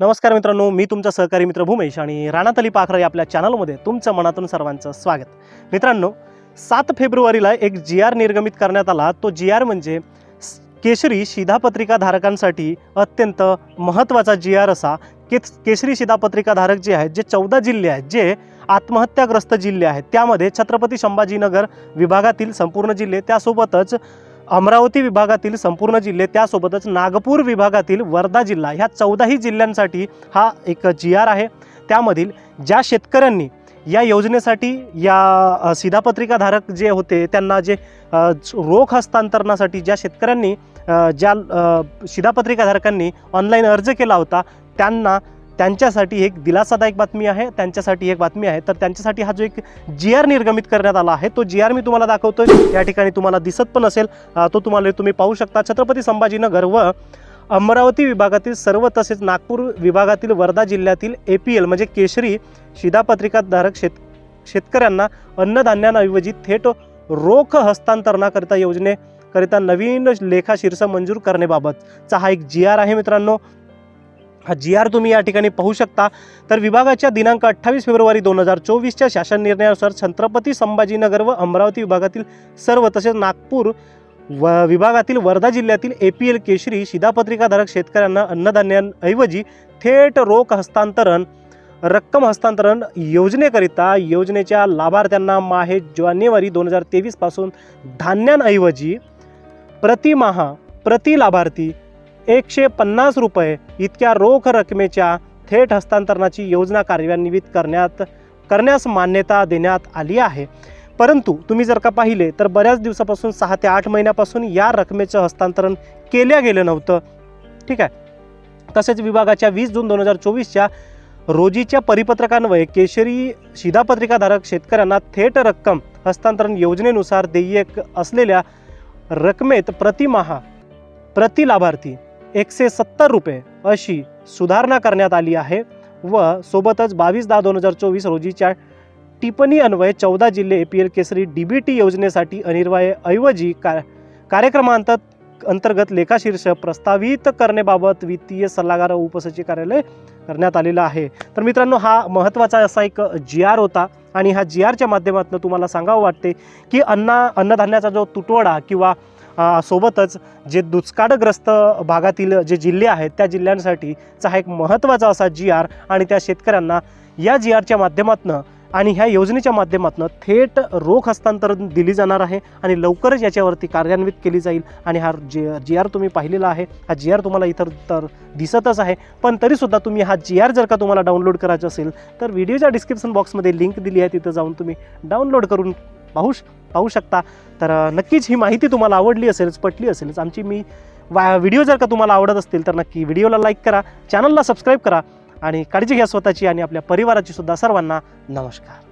नमस्कार मित्रांनो मी तुमचा सहकारी मित्र भूमेश आणि राणातली पाखरा या आपल्या चॅनलमध्ये तुमचं मनातून सर्वांचं स्वागत. मित्रांनो सात फेब्रुवारीला एक जी आर निर्गमित करण्यात आला. तो जी आर म्हणजे केशरी शिधापत्रिका धारकांसाठी अत्यंत महत्त्वाचा जी आर असा. के केशरी शिधापत्रिका धारक जे आहेत जे चौदा जिल्हे आहेत जे आत्महत्याग्रस्त जिल्हे आहेत त्यामध्ये छत्रपती संभाजीनगर विभागातील संपूर्ण जिल्हे त्यासोबतच अमरावती विभागातील संपूर्ण जिल्हे त्यासोबतच नागपूर विभागातील वर्धा जिल्हा ह्या चौदाही जिल्ह्यांसाठी हा एक जी आर आहे. त्यामधील ज्या शेतकऱ्यांनी या योजनेसाठी या सिधापत्रिकाधारक शिधापत्रिकाधारक जे होते त्यांना जे रोख हस्तांतरणासाठी ज्या शेतकऱ्यांनी ज्या सिधापत्रिकाधारकांनी शिधापत्रिकाधारकांनी ऑनलाईन अर्ज केला होता त्यांना त्यांच्यासाठी एक दिलासादायक बातमी आहे त्यांच्यासाठी एक बातमी आहे. तर त्यांच्यासाठी हा जो एक जी आर निर्गमित करण्यात आला आहे तो जी आर मी तुम्हाला दाखवतो या ठिकाणी तुम्हाला दिसत पण असेल तो तुम्हाला तुम्ही पाहू शकता. छत्रपती संभाजीनगर व अमरावती विभागातील सर्व तसेच नागपूर विभागातील वर्धा जिल्ह्यातील ए पी एल म्हणजे केशरी शिधापत्रिकाधारक शेत शेतकऱ्यांना अन्नधान्यांऐवजी थेट रोख हस्तांतरणाकरिता योजनेकरिता नवीन लेखा शीर्ष मंजूर करण्याबाबतचा हा एक जी आर आहे मित्रांनो. हा जी आर तुम्ही या ठिकाणी पाहू शकता. तर विभागाच्या दिनांक अठ्ठावीस फेब्रुवारी दोन हजार चोवीसच्या शासन निर्णयानुसार छत्रपती संभाजीनगर व अमरावती विभागातील सर्व तसेच नागपूर व विभागातील वर्धा जिल्ह्यातील ए पी एल केशरी शिधापत्रिकाधारक शेतकऱ्यांना अन्नधान्यांऐवजी थेट रोख हस्तांतरण रक्कम हस्तांतरण योजनेकरिता योजनेच्या लाभार्थ्यांना माहे जानेवारी दोन हजार तेवीसपासून धान्यांऐवजी प्रतिमाहा प्रति लाभार्थी एकशे पन्नास रुपये इतक्या रोख रकमेच्या थेट हस्तांतरणाची योजना कार्यान्वित करण्यात करण्यास मान्यता देण्यात आली आहे. परंतु तुम्ही जर का पाहिले तर बऱ्याच दिवसापासून सहा ते आठ महिन्यापासून या रकमेचं हस्तांतरण केल्या गेलं नव्हतं. ठीक आहे? तसेच विभागाच्या वीस जून दोन हजार चोवीसच्या रोजीच्या परिपत्रकान्वये केशरी शिधापत्रिकाधारक शेतकऱ्यांना थेट रक्कम हस्तांतरण योजनेनुसार देयक असलेल्या रकमेत प्रतिमाहा प्रति लाभार्थी एकशे सत्तर रुपये अशी सुधारणा करण्यात आली आहे व सोबतच बावीस दहा दोन हजार चोवीस रोजीच्या टिप्पणी अन्वये चौदा जिल्हे A P L Kesari D B T योजनेसाठी अनिर्वाय ऐवजी का कार्यक्रमांत अंतर्गत लेखाशीर्ष प्रस्तावित करण्याबाबत वित्तीय सल्लागार उपसचिव कार्यालय करण्यात आलेलं आहे. तर मित्रांनो हा महत्त्वाचा असा एक जी आर होता आणि हा जी आरच्या माध्यमातून तुम्हाला सांगावं वाटते की अन्ना अन्नधान्याचा जो तुटवडा किंवा सोबतच जे दुष्काळग्रस्त भागातील जे जिल्हे आहेत त्या जिल्ह्यांसाठीचा हा एक महत्त्वाचा असा जी आर आणि त्या शेतकऱ्यांना या जी आरच्या माध्यमातून आणि ह्या योजनेच्या माध्यमातून थेट रोख हस्तांतरण दिली जाणार आहे आणि लवकरच याच्यावरती कार्यान्वित केली जाईल आणि हा जे जी आर तुम्ही पाहिलेला आहे हा जी आर तुम्हाला इतर तर दिसतच आहे. पण तरीसुद्धा तुम्ही हा जी आर जर का तुम्हाला डाउनलोड करायचा असेल तर व्हिडिओच्या डिस्क्रिप्शन बॉक्समध्ये लिंक दिली आहे तिथं जाऊन तुम्ही डाउनलोड करून पाहू श- पाहू शकता. तर नक्कीच ही माहिती तुम्हाला आवडली असेलच पटली असेलच. आमची मी वा व्हिडिओ जर का तुम्हाला आवडत असतील तर नक्की व्हिडिओला लाईक करा चॅनलला सबस्क्राईब करा आणि काळजी घ्या स्वतःची आणि आपल्या परिवाराची सुद्धा सर्वांना नमस्कार.